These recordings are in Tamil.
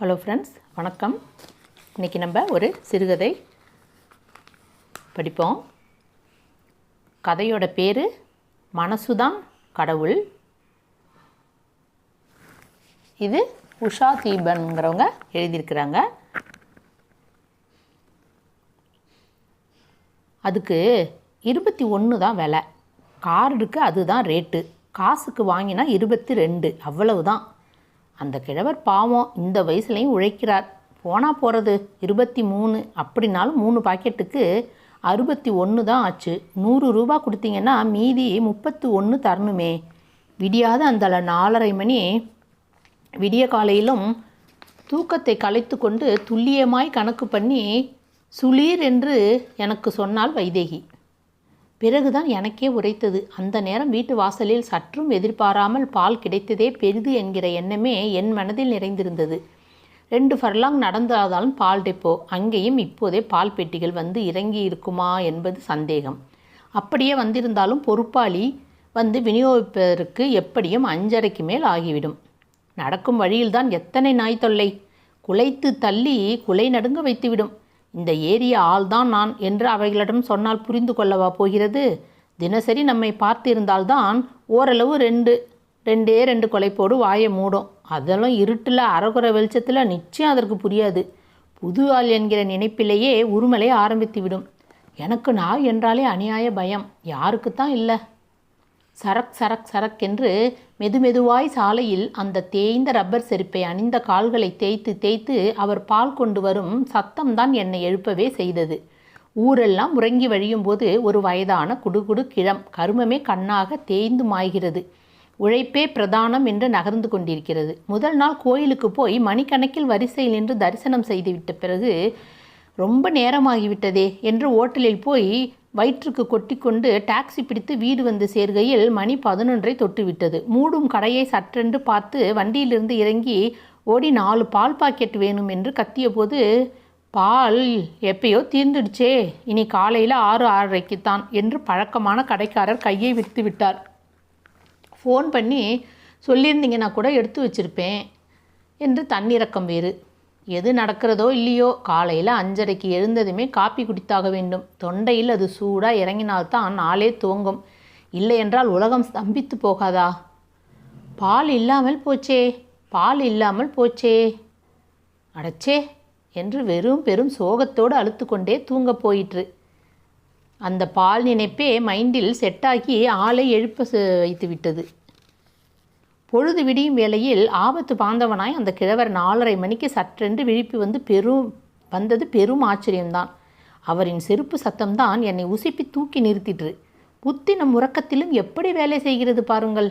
ஹலோ ஃப்ரெண்ட்ஸ் வணக்கம். இன்றைக்கி நம்ம ஒரு சிறுகதை படிப்போம். கதையோட பேர் மனசுதான் கடவுள் இது உஷா தீபன்கிறவங்க எழுதியிருக்கிறாங்க. அதுக்கு இருபத்தி ஒன்று தான் விலை. கார்டுக்கு அதுதான் ரேட்டு காசுக்கு வாங்கினா இருபத்தி ரெண்டு. அவ்வளவுதான். அந்த கிழவர் பாவம் இந்த வயசுலையும் உழைக்கிறார். போனால் போகிறது இருபத்தி மூணு அப்படின்னாலும் மூணு பாக்கெட்டுக்கு அறுபத்தி ஒன்று தான் ஆச்சு. நூறு ரூபா கொடுத்தீங்கன்னா மீதி முப்பத்து ஒன்று தரணுமே. விடியாத அந்த நாலரை மணி விடிய காலையிலும் தூக்கத்தை கலைத்து கொண்டு துல்லியமாய் கணக்கு பண்ணி சுளீர் என்று எனக்கு சொன்னால் வைதேகி. பிறகுதான் எனக்கே உரைத்தது. அந்த நேரம் வீட்டு வாசலில் சற்றும் எதிர்பாராமல் பால் கிடைத்ததே பெரிது என்கிற எண்ணமே என் மனதில் நிறைந்திருந்தது. ரெண்டு ஃபர்லாங் நடந்தாதாலும் பால் டெப்போ அங்கேயும் இப்போதே பால் பெட்டிகள் வந்து இறங்கி இருக்குமா என்பது சந்தேகம். அப்படியே வந்திருந்தாலும் பொறுப்பாளி வந்து விநியோகிப்பதற்கு எப்படியும் அஞ்சரைக்கு மேல் ஆகிவிடும். நடக்கும் வழியில்தான் எத்தனை நாய் தொல்லை? குலைத்து தள்ளி குலை நடுங்க வைத்துவிடும். இந்த ஏரிய ஆள்தான் நான் என்று அவைகளிடம் சொன்னால் புரிந்து கொள்ளவா போகிறது? தினசரி நம்மை பார்த்திருந்தால்தான் ஓரளவு ரெண்டு ரெண்டே ரெண்டு கொலைப்போடு வாயை மூடும். அதெல்லாம் இருட்டில் அறகுறை வெளிச்சத்தில் நிச்சயம் அதற்கு புரியாது. புது ஆள் என்கிற நினைப்பிலேயே உருமலை ஆரம்பித்து விடும் எனக்கு நாய் என்றாலே அநியாய பயம். யாருக்குத்தான் இல்லை. சரக் சரக் சரக் என்று மெதுமெதுவாய் சாலையில் அந்த தேய்ந்த ரப்பர் செருப்பை அணிந்த கால்களை தேய்த்து தேய்த்து அவர் பால் கொண்டு வரும் சத்தம்தான் என்னை எழுப்பவே செய்தது. ஊரெல்லாம் உறங்கி வழியும்போது ஒரு வயதான குடுகுடு கிழம் கருமமே கண்ணாக தேய்ந்து மாய்கிறது. உழைப்பே பிரதானம் என்று நகர்ந்து கொண்டிருக்கிறது. முதல் நாள் கோயிலுக்கு போய் மணிக்கணக்கில் வரிசையில் நின்று தரிசனம் செய்துவிட்ட பிறகு ரொம்ப நேரமாகிவிட்டதே என்று ஓட்டலில் போய் வயிற்றுக்கு கொட்டிக்கொண்டு டாக்ஸி பிடித்து வீடு வந்து சேர்கையில் மணி பதினொன்றை தொட்டுவிட்டது. மூடும் கடையை சற்றென்று பார்த்து வண்டியிலிருந்து இறங்கி ஓடி நாலு பால் பாக்கெட் வேணும் என்று கத்தியபோது பால் எப்பயோ தீர்ந்துடுச்சே இனி காலையில் ஆறு ஆறரைக்குத்தான் என்று பழக்கமான கடைக்காரர் கையை விட்டு விட்டார். ஃபோன் பண்ணி சொல்லியிருந்தீங்கன்னா கூட எடுத்து வச்சிருப்பேன் என்று தன்னிறக்கம் வேறு. எது நடக்கிறதோ இல்லையோ காலையில் அஞ்சரைக்கு எழுந்ததுமே காப்பி குடித்தாக வேண்டும். தொண்டையில் அது சூடாக இறங்கினால்தான் நாளே துவங்கும் இல்லை என்றால் உலகம் ஸ்தம்பித்து போகாதா? பால் இல்லாமல் போச்சே பால் இல்லாமல் போச்சே. அடச்சே என்று வெறும் பெரும் சோகத்தோடு அழுத்து கொண்டே தூங்கப் போயிற்று. அந்த பால் நினைப்பே மைண்டில் செட்டாகி ஆளை எழுப்ப வைத்து விட்டது பொழுது விடியும் வேளையில் ஆபத்து பாந்தவனாய் அந்த கிழவர் நாலரை மணிக்கு சற்றென்று விழிப்பு வந்து பெரும் வந்தது பெரும் ஆச்சரியம்தான். அவரின் செருப்பு சத்தம்தான் என்னை உசிப்பி தூக்கி நிறுத்திற்று. புத்தினம் உறக்கத்திலும் எப்படி வேலை செய்கிறது பாருங்கள்.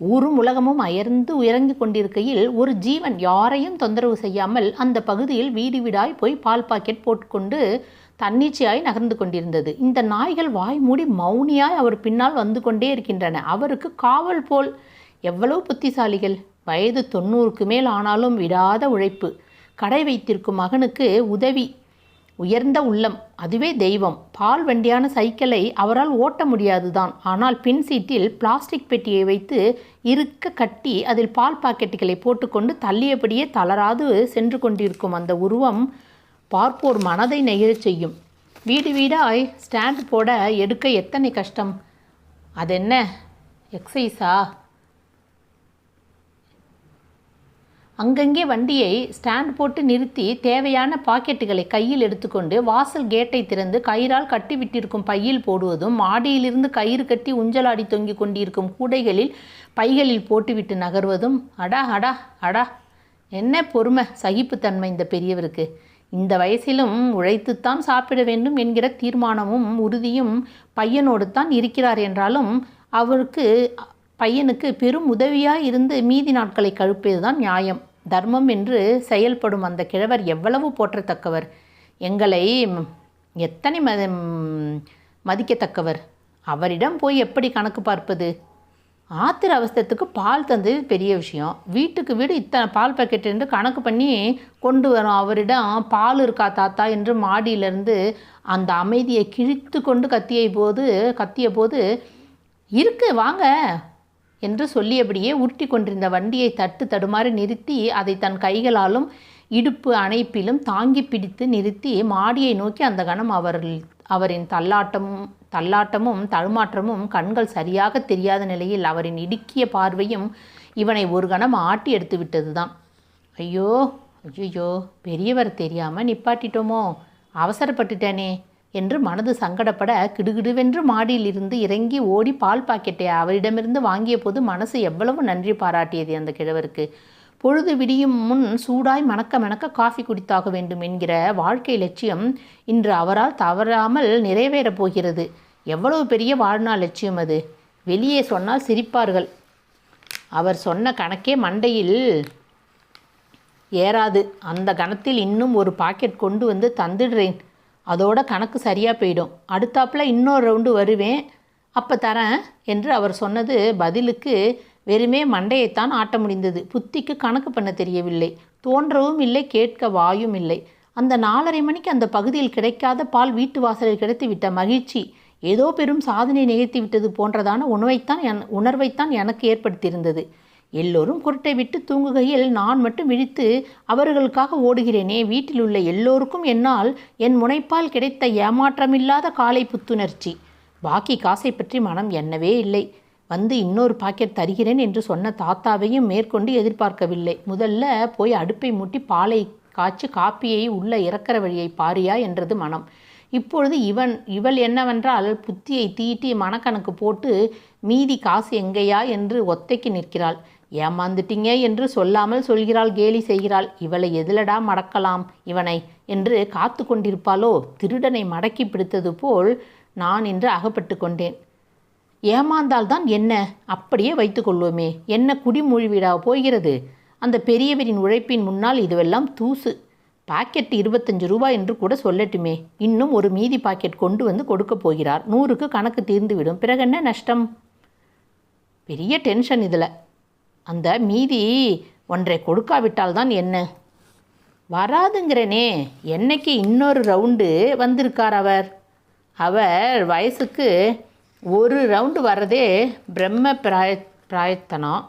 ஊரும் உலகமும் அயர்ந்து உயரங்கி கொண்டிருக்கையில் ஒரு ஜீவன் யாரையும் தொந்தரவு செய்யாமல் அந்த பகுதியில் வீடு வீடாய் போய் பால் பாக்கெட் போட்டுக்கொண்டு தன்னிச்சையாய் நகர்ந்து கொண்டிருந்தது. இந்த நாய்கள் வாய் மூடி மௌனியாய் அவர் பின்னால் வந்து கொண்டே இருக்கின்றன. அவருக்கு காவல் போல் எவ்வளவு புத்திசாலிகள்? வயது தொண்ணூறுக்கு மேல் ஆனாலும் விடாத உழைப்பு. கடை வைத்திருக்கும் மகனுக்கு உதவி. உயர்ந்த உள்ளம் அதுவே தெய்வம். பால் வண்டியான சைக்கிளை அவரால் ஓட்ட முடியாதுதான். ஆனால் பின் சீட்டில் பிளாஸ்டிக் பெட்டியை வைத்து இருக்க கட்டி அதில் பால் பாக்கெட்டுகளை போட்டுக்கொண்டு தள்ளியபடியே தளராது சென்று கொண்டிருக்கும் அந்த உருவம் பார்ப்போர் மனதை நெகிழச் செய்யும். வீடு வீடாய் ஸ்டாண்ட் போட எடுக்க எத்தனை கஷ்டம்? அதென்ன? எக்ஸைஸா அங்கங்கே வண்டியை ஸ்டாண்ட் போட்டு நிறுத்தி தேவையான பாக்கெட்டுகளை கையில் எடுத்துக்கொண்டு வாசல் கேட்டை திறந்து கயிறால் கட்டிவிட்டிருக்கும் பையில் போடுவதும் மாடியிலிருந்து கயிறு கட்டி உஞ்சலாடி தொங்கிக் கொண்டிருக்கும் கூடைகளில் பைகளில் போட்டுவிட்டு நகர்வதும் அடா அடா அடா என்ன பொறுமை சகிப்புத்தன்மை இந்த பெரியவருக்கு. இந்த வயசிலும் உழைத்துத்தான் சாப்பிட வேண்டும் என்கிற தீர்மானமும் உறுதியும் பையனோடு தான் இருக்கிறார் என்றாலும் அவருக்கு பையனுக்கு பெரும் உதவியாக இருந்து மீதி நாட்களை கழுப்பியதுதான் நியாயம். தர்மம் என்று செயல்படும் அந்த கிழவர் எவ்வளவு போற்றத்தக்கவர். எங்களை எத்தனை மத மதிக்கத்தக்கவர். அவரிடம் போய் எப்படி கணக்கு பார்ப்பது? ஆத்திர அவசரத்துக்கு பால் தந்தது பெரிய விஷயம். வீட்டுக்கு வீடு இத்தனை பால் பாக்கெட் என்று கணக்கு பண்ணி கொண்டு வரோம். அவரிடம் பால் இருக்கா தாத்தா என்று மாடியிலிருந்து அந்த அமைதியை கிழித்து கொண்டு கத்திய போது கத்திய போது இருக்கு வாங்க. என்று சொல்லியபடியே உருட்டி கொண்டிருந்த வண்டியை தட்டு தடுமாறி நிறுத்தி அதை தன் கைகளாலும் இடுப்பு அணைப்பிலும் தாங்கி பிடித்து நிறுத்தி மாடியை நோக்கி அந்த கணம் அவர் அவரின் தள்ளாட்டமும் தள்ளாட்டமும் தடுமாற்றமும் கண்கள் சரியாக தெரியாத நிலையில் அவரின் இடுக்கிய பார்வையும் இவனை ஒரு கணம் ஆட்டி எடுத்து விட்டதுதான். ஐயோ ஐயோ பெரியவர் தெரியாமல் நிப்பாட்டிட்டோமோ? அவசரப்பட்டுட்டேனே. என்று மனது சங்கடப்பட கிடுகிடுவென்று மாடியிலிருந்து இறங்கி ஓடி பால் பாக்கெட்டை அவரிடமிருந்து வாங்கிய போது மனசு எவ்வளவு நன்றி பாராட்டியது அந்த கிழவருக்கு. பொழுது விடியும் முன் சூடாய் மணக்க மணக்க காஃபி குடித்தாக வேண்டும் என்கிற வாழ்க்கை லட்சியம் இன்று அவரால் தவறாமல் நிறைவேறப் போகிறது. எவ்வளவு பெரிய வாழ்நாள் லட்சியம் அது. வெளியே சொன்னால் சிரிப்பார்கள். அவர் சொன்ன கணக்கே மண்டையில் ஏறாது. அந்த கணத்தில் இன்னும் ஒரு பாக்கெட் கொண்டு வந்து தந்துடுறேன். அதோட கணக்கு சரியாக போயிடும். அடுத்தாப்பில் இன்னொரு ரவுண்டு வருவேன். அப்போ தரேன் என்று அவர் சொன்னது பதிலுக்கு வெறுமே மண்டையைத்தான் ஆட்ட முடிந்தது. புத்திக்கு கணக்கு பண்ண தெரியவில்லை. தோன்றவும் இல்லை கேட்க வாயும் இல்லை. அந்த நாலரை மணிக்கு அந்த பகுதியில் கிடைக்காத பால் வீட்டு வாசலில் கிடைத்து விட்ட மகிழ்ச்சி ஏதோ பெரும் சாதனை நிகழ்த்தி விட்டது போன்றதான உணவைத்தான் என் உணர்வைத்தான் எனக்கு ஏற்படுத்தியிருந்தது. எல்லோரும் குருட்டை விட்டு தூங்குகையில் நான் மட்டும் விழித்து அவர்களுக்காக ஓடுகிறேனே வீட்டில் உள்ள எல்லோருக்கும் என்னால் என் முனைப்பால் கிடைத்த ஏமாற்றமில்லாத காலை புத்துணர்ச்சி. பாக்கி காசை பற்றி மனம் என்னவே இல்லை. வந்து இன்னொரு பாக்கெட் தருகிறேன் என்று சொன்ன தாத்தாவையும் மேற்கொண்டு எதிர்பார்க்கவில்லை. முதல்ல போய் அடுப்பை மூட்டி பாலை காய்ச்சி காப்பியை உள்ள இறக்கிற வழியை பாரியா என்றது மனம். இப்பொழுது இவன் இவள் என்னவென்றால் புத்தியை தீட்டி மனக்கணக்கு போட்டு மீதி காசு எங்கேயா? என்று ஒத்தைக்கு நிற்கிறாள். ஏமாந்துட்டீங்க என்று சொல்லாமல் சொல்கிறாள் கேலி செய்கிறாள். இவளை எதிலடா மடக்கலாம் இவனை? என்று காத்து கொண்டிருப்பாளோ? திருடனை மடக்கி பிடித்தது போல் நான் இன்று அகப்பட்டு கொண்டேன். ஏமாந்தால்தான் என்ன? அப்படியே வைத்துக்கொள்வோமே என்ன குடிமூழ்விடா போகிறது? அந்த பெரியவரின் உழைப்பின் முன்னால் இதுவெல்லாம் தூசு. பாக்கெட் இருபத்தஞ்சு ரூபாய் என்று கூட சொல்லட்டுமே. இன்னும் ஒரு மீதி பாக்கெட் கொண்டு வந்து கொடுக்க போகிறார். நூறுக்கு கணக்கு தீர்ந்துவிடும். பிறகு என்ன நஷ்டம்? பெரிய டென்ஷன் இதில். அந்த மீதி ஒன்றை கொடுக்காவிட்டால் தான் என்ன? வராதுங்கிறனே. என்னைக்கு இன்னொரு ரவுண்டு வந்திருக்கார் அவர்? அவர் வயசுக்கு ஒரு ரவுண்டு வர்றதே பிரம்ம பிராய பிராயத்தனம்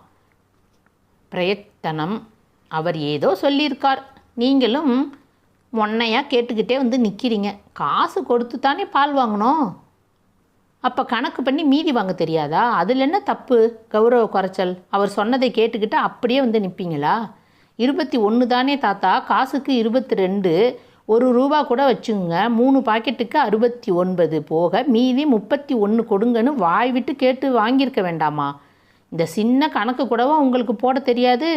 பிரயத்தனம். அவர் ஏதோ சொல்லியிருக்கார். நீங்களும் மொன்னையாக கேட்டுக்கிட்டே வந்து நிற்கிறீங்க காசு கொடுத்து தானே பால் வாங்கணும்? அப்போ கணக்கு பண்ணி மீதி வாங்க தெரியாதா? அதில் என்ன தப்பு? கௌரவ குறைச்சல். அவர் சொன்னதை கேட்டுக்கிட்டு அப்படியே வந்து நிற்பீங்களா இருபத்தி ஒன்று தானே தாத்தா. காசுக்கு இருபத்தி ரெண்டு. ஒரு ரூபா கூட வச்சுங்க. மூணு பாக்கெட்டுக்கு அறுபத்தி ஒன்பது போக மீதி முப்பத்தி ஒன்று கொடுங்கன்னு வாய் விட்டு கேட்டு வாங்கியிருக்க வேண்டாமா? இந்த சின்ன கணக்கு கூடவா உங்களுக்கு போட தெரியாது?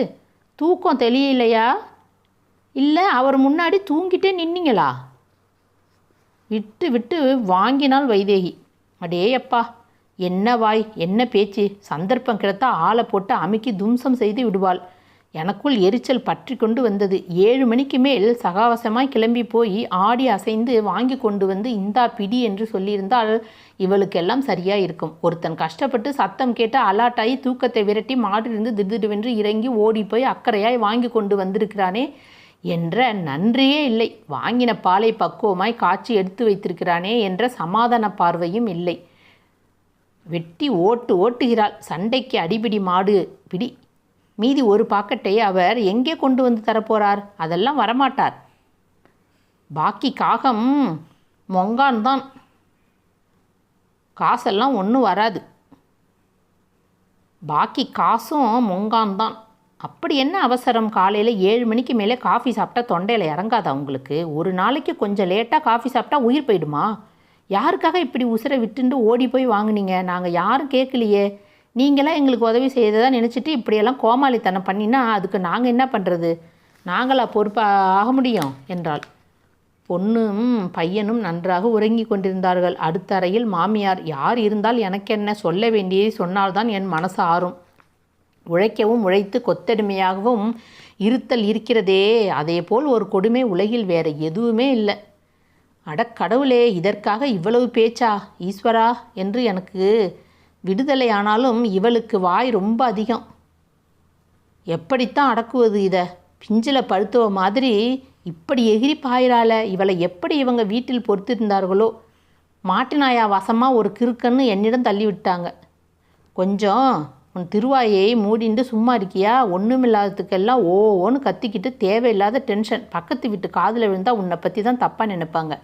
தூக்கம் தெரியலையா இல்லை அவர் முன்னாடி தூங்கிட்டே நின்னீங்களா? விட்டு விட்டு வாங்கினால் வைதேகி. அடேயப்பா என்ன வாய் என்ன பேச்சு? சந்தர்ப்பம் கிடைத்தா ஆளை போட்டு அமுக்கி தும்சம் செய்து விடுவாள். எனக்குள் எரிச்சல் பற்றி கொண்டு வந்தது. ஏழு மணிக்கு மேல் சகாவசமாய் கிளம்பி போய் ஆடி அசைந்து வாங்கி கொண்டு வந்து இந்தா பிடி என்று சொல்லியிருந்தால் இவளுக்கெல்லாம் சரியாக இருக்கும் ஒருத்தன் கஷ்டப்பட்டு சத்தம் கேட்டு அலாட்டாயி தூக்கத்தை விரட்டி மாடிலிருந்து திடுதிடுவென்று இறங்கி ஓடி போய் அக்கறையாய் வாங்கி கொண்டு வந்திருக்கிறானே. என்ற நன்றியே இல்லை. வாங்கின பாலை பக்குவமாய் காய்ச்சி எடுத்து வைத்திருக்கிறானே என்ற சமாதான பார்வையும் இல்லை. வெட்டி ஓட்டு ஓட்டுகிறாள். சண்டைக்கு அடிபிடி மாடு. பிடி. மீதி ஒரு பாக்கெட்டை அவர் எங்கே கொண்டு வந்து தரப்போறார்? அதெல்லாம் வரமாட்டார். பாக்கி காகம் மொங்கான் தான். காசெல்லாம் ஒன்றும் வராது. பாக்கி காசும் மொங்கான் தான். அப்படி என்ன அவசரம்? காலையில் ஏழு மணிக்கு மேலே காஃபி சாப்பிட்டா தொண்டையில் இறங்காதா உங்களுக்கு? ஒரு நாளைக்கு கொஞ்சம் லேட்டாக காஃபி சாப்பிட்டா உயிர் போயிடுமா? யாருக்காக இப்படி உசுரை விட்டுண்டு ஓடி போய் வாங்குனீங்க? நாங்கள் யாரும் கேட்கலையே. நீங்களாம் எங்களுக்கு உதவி செய்ததாக நினச்சிட்டு இப்படியெல்லாம் கோமாளித்தனம் பண்ணினா அதுக்கு நாங்கள் என்ன பண்ணுறது நாங்களா பொறுப்பாக ஆக முடியும்? என்றாள். பொண்ணும் பையனும் நன்றாக உறங்கி கொண்டிருந்தார்கள். அடுத்த அறையில் மாமியார் யார் இருந்தால் எனக்கென்ன சொல்ல வேண்டியதை சொன்னால்தான் என் மனசு ஆறும். உழைக்கவும் உழைத்து கொத்தடிமையாகவும் இருத்தல் இருக்கிறதே. அதே போல் ஒரு கொடுமை உலகில் வேற எதுவுமே இல்லை. அடக்கடவுளே இதற்காக இவ்வளவு பேச்சா? ஈஸ்வரா என்று எனக்கு விடுதலை ஆனாலும் இவளுக்கு வாய் ரொம்ப அதிகம். எப்படித்தான் அடக்குவது இதை? பிஞ்சில் பழுத்துவ மாதிரி இப்படி எகிரி பாயிறால இவளை எப்படி இவங்க வீட்டில் பொறுத்திருந்தார்களோ? மாட்டினாயா வசமாக ஒரு கிறுக்கன்னு என்னிடம் தள்ளி விட்டாங்க கொஞ்சம் உன் திருவாயை மூடிண்டு சும்மா இருக்கியா? ஒன்றுமில்லாததுக்கெல்லாம் ஓ ஓன்னு கத்திக்கிட்டு தேவையில்லாத டென்ஷன் பக்கத்து வீட்டு காதில் விழுந்தால் உன்னை பற்றி தான் தப்பாக நினைப்பாங்க.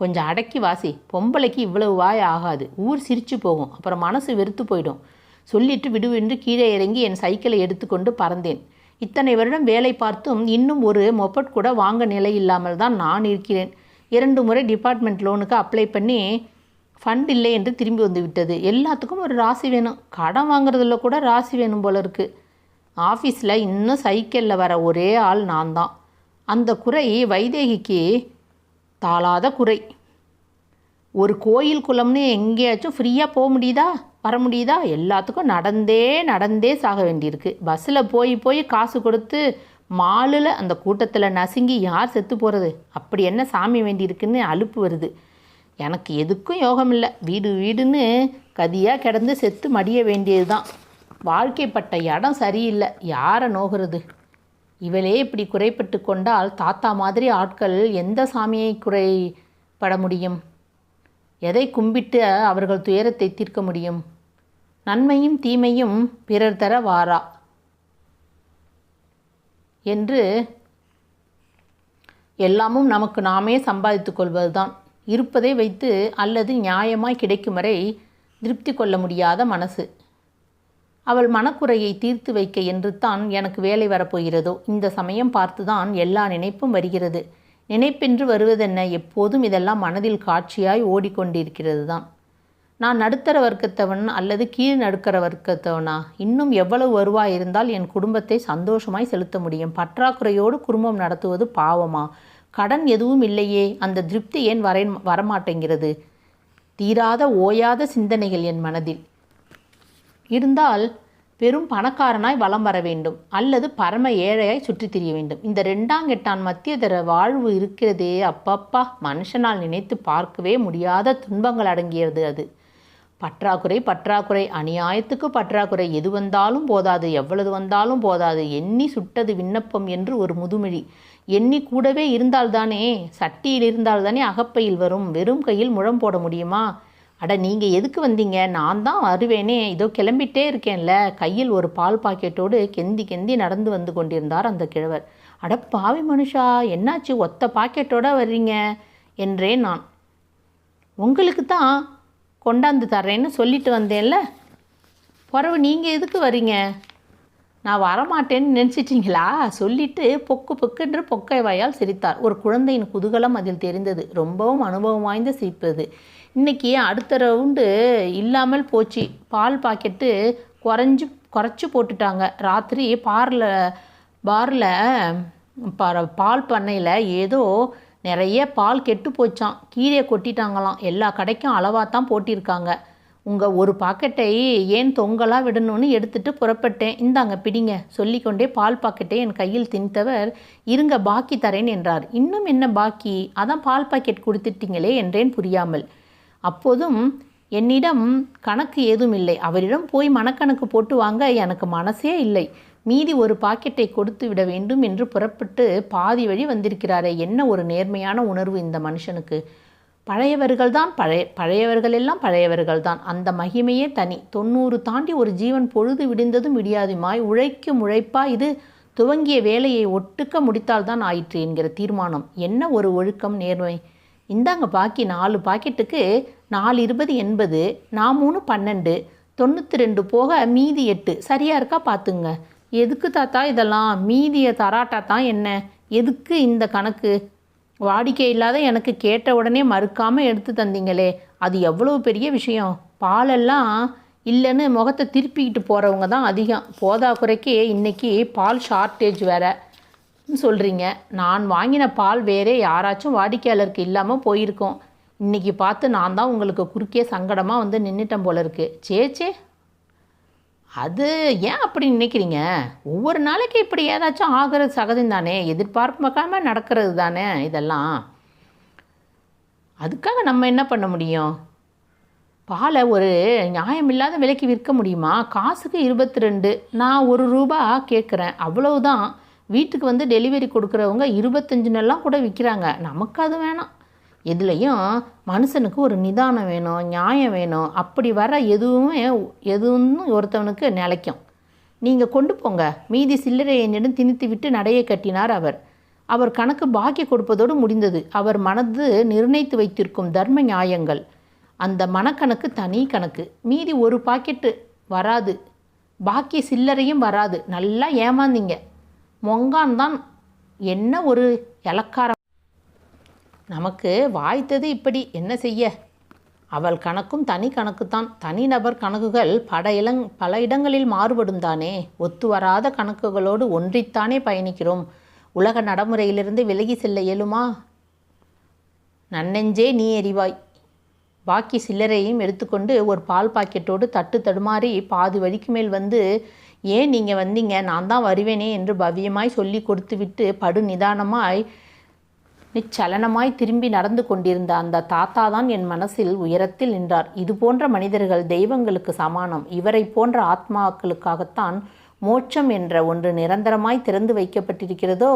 கொஞ்சம் அடக்கி வாசி. பொம்பளைக்கு இவ்வளவு வாய் ஆகாது. ஊர் சிரித்து போகும். அப்புறம் மனசு வெறுத்து போயிடும். சொல்லிட்டு விடுவென்று கீழே இறங்கி என் சைக்கிளை எடுத்துக்கொண்டு பறந்தேன். இத்தனை வருடம் வேலை பார்த்தும் இன்னும் ஒரு மொபட் கூட வாங்க நிலை இல்லாமல் தான் நான் இருக்கிறேன். இரண்டு முறை டிபார்ட்மெண்ட் லோனுக்கு அப்ளை பண்ணி ஃபண்ட் இல்லை என்று திரும்பி வந்து விட்டது எல்லாத்துக்கும் ஒரு ராசி வேணும். கடன் வாங்குறதுல கூட ராசி வேணும் போல இருக்குது ஆஃபீஸில் இன்னும் சைக்கிளில் வர ஒரே ஆள் நான் தான் அந்த குறை வைதேகிக்கு தாளாத குறை. ஒரு கோயில் குளம்னு எங்கேயாச்சும் ஃப்ரீயாக போக முடியுதா? வர முடியுதா? எல்லாத்துக்கும் நடந்தே நடந்தே சாக வேண்டியிருக்கு. பஸ்ஸில் போய் போய் காசு கொடுத்து மாலில் அந்த கூட்டத்தில் நசுங்கி யார் செத்து போகிறது அப்படி என்ன சாமி வேண்டியிருக்குன்னு அலுப்பு வருது. எனக்கு எதுக்கும் யோகம் இல்லை வீடு வீடுன்னு கதியாக கிடந்து செத்து மடிய வேண்டியது தான் வாழ்க்கைப்பட்ட இடம் சரியில்லை. யாரை நோகிறது? இவளே இப்படி குறைப்பட்டு கொண்டால் தாத்தா மாதிரி ஆட்கள் எந்த சாமியை குறைப்பட முடியும்? எதை கும்பிட்டு அவர்கள் துயரத்தை தீர்க்க முடியும்? நன்மையும் தீமையும் பிறர் தர வாரா? என்று எல்லாமும் நமக்கு நாமே சம்பாதித்துக் கொள்வதுதான். இருப்பதை வைத்து அல்லது நியாயமாய் கிடைக்கும் வரை திருப்தி கொள்ள முடியாத மனசு. அவள் மனக்குறையை தீர்த்து வைக்க என்று தான் எனக்கு வேலை வரப்போகிறதோ இந்த சமயம் பார்த்துதான் எல்லா நினைப்பும் வருகிறது. நினைப்பென்று வருவதென்ன எப்போதும் இதெல்லாம் மனதில் காட்சியாய் ஓடிக்கொண்டிருக்கிறது தான் நான் நடுத்தர வர்க்கத்தவன் அல்லது கீழ் நடுக்கிற வர்க்கத்தவனா? இன்னும் எவ்வளவு வருவாய் இருந்தால் என் குடும்பத்தை சந்தோஷமாய் செலுத்த முடியும்? பற்றாக்குறையோடு குடும்பம் நடத்துவது பாவமா? கடன் எதுவும் இல்லையே அந்த திருப்தி ஏன் வர வரமாட்டேங்கிறது? தீராத ஓயாத சிந்தனைகள் என் மனதில். இருந்தால் பெரும் பணக்காரனாய் வலம் வர வேண்டும் அல்லது பரம ஏழையாய் சுற்றித் திரிய வேண்டும். இந்த ரெண்டாங்கெட்டான் மத்தியதர வாழ்வு இருக்கிறதே அப்பப்பா. மனுஷனால் நினைத்து பார்க்கவே முடியாத துன்பங்கள் அடங்கியது அது. பற்றாக்குறை பற்றாக்குறை அநியாயத்துக்கு பற்றாக்குறை. எது வந்தாலும் போதாது எவ்வளவு வந்தாலும் போதாது. எண்ணி சுட்டது விண்ணப்பம் என்று ஒரு முதுமொழி. எண்ணி கூடவே இருந்தால்தானே? சட்டியில் இருந்தால்தானே அகப்பையில் வரும். வெறும் கையில் முழம் போட முடியுமா? அட நீங்கள் எதுக்கு வந்தீங்க? நான் தான் வருவேனே இதோ கிளம்பிட்டே இருக்கேன்ல. கையில் ஒரு பால் பாக்கெட்டோடு கெந்தி கெந்தி நடந்து வந்து கொண்டிருந்தார் அந்த கிழவர். அட பாவி மனுஷா என்னாச்சு? ஒத்த பாக்கெட்டோட வர்றீங்க? என்றேன் நான். உங்களுக்கு தான் கொண்டாந்து தர்றேன்னு சொல்லிட்டு வந்தேன்ல. பிறவு நீங்கள் எதுக்கு வர்றீங்க? நான் வரமாட்டேன்னு நினச்சிட்டிங்களா? சொல்லிட்டு பொக்கு பொக்குன்று பொக்கை வாயால் சிரித்தார். ஒரு குழந்தையின் குதூகலம் அதில் தெரிந்தது. ரொம்பவும் அனுபவம் வாய்ந்த சிரிப்பது. இன்னைக்கு அடுத்த ரவுண்டு இல்லாமல் போச்சு. பால் பாக்கெட்டு குறைஞ்சி குறைச்சி போட்டுட்டாங்க. ராத்திரி பாரில் பாரில் பால் பண்ணையில் ஏதோ நிறைய பால் கெட்டு போச்சான் கீழே கொட்டிட்டாங்களாம். எல்லா கடைக்கும் அளவாக தான் போட்டிருக்காங்க. உங்கள் ஒரு பாக்கெட்டை ஏன் தொங்கலாக விடணும்னு எடுத்துட்டு புறப்பட்டேன். இந்தாங்க பிடிங்க. சொல்லிக்கொண்டே பால் பாக்கெட்டை என் கையில் திணித்தவர் இருங்க பாக்கி தரேன் என்றார். இன்னும் என்ன பாக்கி? அதான் பால் பாக்கெட் கொடுத்துட்டீங்களே என்றேன் புரியாமல். அப்போதும் என்னிடம் கணக்கு ஏதும் இல்லை. அவரிடம் போய் மனக்கணக்கு போட்டு வாங்க எனக்கு மனசே இல்லை. மீதி ஒரு பாக்கெட்டை கொடுத்து விட வேண்டும் என்று புறப்பட்டு பாதி வழி வந்திருக்கிறாரே. என்ன ஒரு நேர்மையான உணர்வு இந்த மனுஷனுக்கு. பழையவர்கள் தான் பழைய பழையவர்கள் எல்லாம் பழையவர்கள் தான் அந்த மகிமையே தனி. தொண்ணூறு தாண்டி ஒரு ஜீவன் பொழுது விடிந்ததும் விடியாதுமாய் உழைக்கும் உழைப்பா இது துவங்கிய வேலையை ஒட்டுக்க முடித்தால்தான் ஆயிற்று என்கிற தீர்மானம். என்ன ஒரு ஒழுக்கம் நேர்மை? இந்தாங்க பாக்கி நாலு பாக்கெட்டுக்கு நாலு இருபது எண்பது நான் மூணு பன்னெண்டு தொண்ணூற்றி ரெண்டு போக மீதி எட்டு. சரியா இருக்கா பார்த்துங்க எதுக்கு தாத்தா இதெல்லாம்? மீதியை தராட்டா தான் என்ன? எதுக்கு இந்த கணக்கு? வாடிக்கை இல்லாத எனக்கு கேட்ட உடனே மறுக்காமல் எடுத்து தந்தீங்களே. அது எவ்வளவு பெரிய விஷயம். பாலெல்லாம் இல்லைன்னு முகத்தை திருப்பிக்கிட்டு போகிறவங்க தான் அதிகம். போதா குறைக்கு இன்றைக்கி பால் ஷார்ட்டேஜ் வேறு. சொல்கிறீங்க நான் வாங்கின பால் வேறே யாராச்சும் வாடிக்கையாளருக்கு இல்லாமல் போயிருக்கோம். இன்றைக்கி பார்த்து நான் தான் உங்களுக்கு குறுக்கே சங்கடமாக வந்து நின்றுட்டேன் போல இருக்குது சே சே அது ஏன் அப்படி நினைக்கிறீங்க? ஒவ்வொரு நாளைக்கு இப்படி ஏதாச்சும் ஆகிறது சகஜம் தானே எதிர்பார்க்காம நடக்கிறது தானே இதெல்லாம். அதுக்காக நம்ம என்ன பண்ண முடியும்? பாலை ஒரு நியாயமில்லாத விலைக்கு விற்க முடியுமா? காசுக்கு இருபத்தி ரெண்டு நான் ஒரு ரூபா கேட்குறேன் அவ்வளவுதான். வீட்டுக்கு வந்து டெலிவரி கொடுக்குறவங்க இருபத்தஞ்சு நெல்லாம் கூட விற்கிறாங்க. நமக்கு அது வேணாம். எதுலேயும் மனுஷனுக்கு ஒரு நிதானம் வேணும் நியாயம் வேணும். அப்படி வர எதுவுமே எதுவும் ஒருத்தவனுக்கு நிலைக்கும். நீங்கள் கொண்டு போங்க. மீதி சில்லறை என்னிடம் திணித்து விட்டு நடையை கட்டினார் அவர். அவர் கணக்கு பாக்கி கொடுப்பதோடு முடிந்தது. அவர் மனது நிர்ணயித்து வைத்திருக்கும் தர்ம நியாயங்கள். அந்த மனக்கணக்கு தனி கணக்கு. மீதி ஒரு பாக்கெட்டு வராது. பாக்கி சில்லறையும் வராது. நல்லா ஏமாந்தீங்க. மொங்கான் தான் என்ன ஒரு இலக்காரம். நமக்கு வாய்த்தது இப்படி. என்ன செய்ய? அவள் கணக்கும் தனி கணக்குத்தான். தனிநபர் கணக்குகள் பட இளங் பல இடங்களில் மாறுபடும் தானே. ஒத்து வராத கணக்குகளோடு ஒன்றித்தானே பயணிக்கிறோம். உலக நடைமுறையிலிருந்து விலகி செல்ல இயலுமா? நன்னெஞ்சே நீ எறிவாய் பாக்கி சில்லறையும் எடுத்துக்கொண்டு ஒரு பால் பாக்கெட்டோடு தட்டு தடுமாறி பாதி வழிக்கு மேல் வந்து ஏன் நீங்கள் வந்தீங்க? நான் தான் வருவேனே என்று பவ்யமாய் சொல்லி கொடுத்துவிட்டு படு நிதானமாய் நிச்சலனமாய் திரும்பி நடந்து கொண்டிருந்த அந்த தாத்தா தான் என் மனசில் உயரத்தில் நின்றார். இது போன்ற மனிதர்கள் தெய்வங்களுக்கு சமானம். இவரை போன்ற ஆத்மாக்களுக்காகத்தான் மோட்சம் என்ற ஒன்று நிரந்தரமாய் திறந்து வைக்கப்பட்டிருக்கிறதோ?